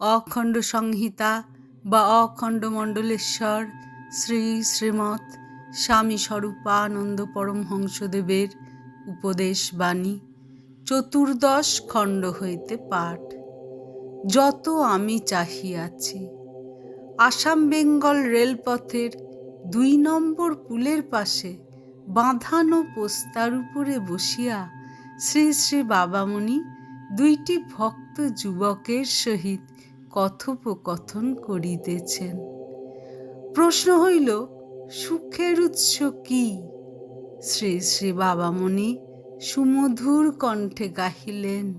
অখণ্ড সংহিতা বা অখণ্ড মণ্ডলেশ্বর, শ্রী শ্রীমৎ স্বামী স্বরূপানন্দ পরমহংসদেবের উপদেশ বাণী, চতুর্দশ খণ্ড হইতে পাঠ। যত আমি চাহিয়াছি, আসাম বেঙ্গল রেলপথের দুই নম্বর পুলের পাশে বাঁধানো পোস্তার উপরে বসিয়া শ্রী শ্রী বাবামণি দুইটি ভক্ত যুবকের সহিত কথোপকথন করিতেছেন। প্রশ্ন হইল, সুখের উৎস কি? শ্রী শ্রী বাবামণি সুমধুর কণ্ঠে গাহিলেন,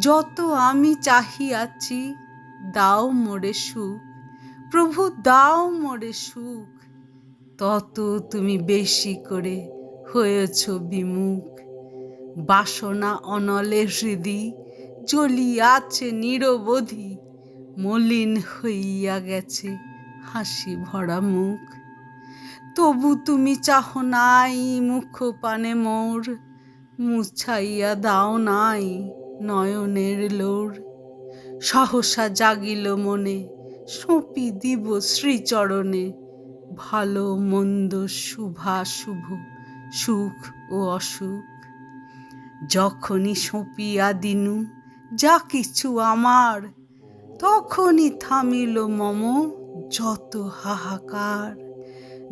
যত আমি চাহিয়াছি, দাও মোরে সুখ। প্রভু, দাও মোরে সুখ। তত তুমি বেশি করে হয়েছ বিমুখ। বাসনা অনলে হৃদি জ্বলিয়াছে নিরবধি। মলিন হইয়া গেছে হাসি ভরা মুখ। তবু তুমি চাহ নাই মুখ পানে মোর, মুছাইয়া দাও নাই নয়নের লোর। সহসা জাগিল মনে, সঁপি দিব শ্রীচরণে। ভালো মন্দ শুভা শুভ সুখ ও অসুখ। যখনই সঁপিয়া দিনু, যা কিছু আমার তখনই থামিল মম যত হাহাকার।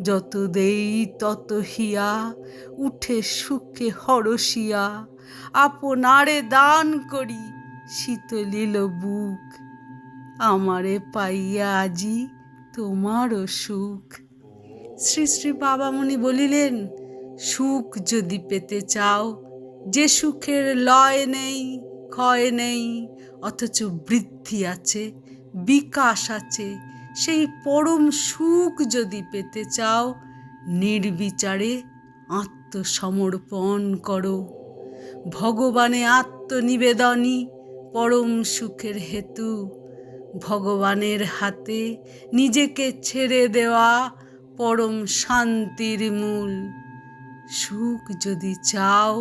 যত দেই তত হিয়া, উঠে সুখে হরসিয়া আপনারে দান করি, শীতলিল বুক। আমারে পাইয়া আজি তোমারও সুখ। শ্রী শ্রী বাবামণি বলিলেন, সুখ যদি পেতে চাও, যে সুখের লয় নেই, ক্ষয় নেই অথচ বৃদ্ধি আছে, বিকাশ আছে। সেই পরম সুখ যদি পেতে চাও, নির্বিচারে আত্মসমর্পণ করো। ভগবানে আত্মনিবেদনই পরম সুখের হেতু। ভগবানের হাতে নিজেকে ছেড়ে দেওয়া পরম শান্তির মূল। সুখ যদি চাও,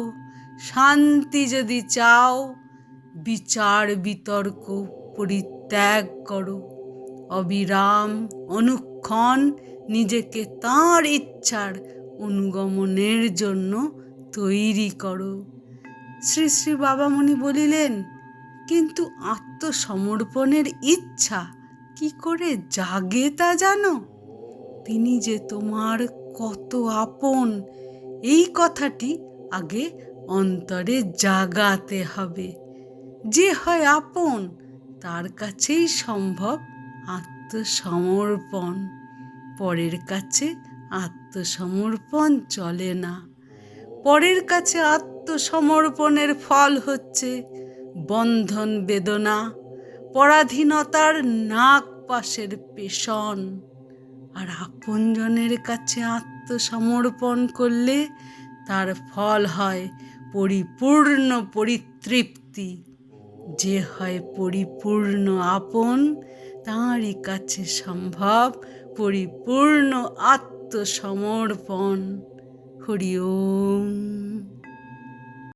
শান্তি যদি চাও বিচার, বিতর্ক, পরিত্যাগ করো। অবিরাম অনুক্ষণ নিজেকে তাঁর ইচ্ছার অনুগমনের জন্য তৈরি করো। শ্রী শ্রী বাবামণি বলিলেন, কিন্তু আত্মসমর্পণের ইচ্ছা কি করে জাগে তা জানো? তিনি যে তোমার কত আপন, এই কথাটি আগে অন্তরে জাগাতে হবে। যে হয় আপন, তার কাছেই সম্ভব আত্মসমর্পণ। পরের কাছে আত্মসমর্পণ চলে না। পরের কাছে আত্মসমর্পণের ফল হচ্ছে বন্ধন বেদনা, পরাধীনতার নাক পাশের পেশন। আর আপনজনের কাছে আত্মসমর্পণ করলে তার ফল হয় পরিপূর্ণ পরিতৃপ্তি। যে হয় পরিপূর্ণ আপন তাঁরই কাছে সম্ভব পরিপূর্ণ আত্মসমর্পণ। হরি ওম।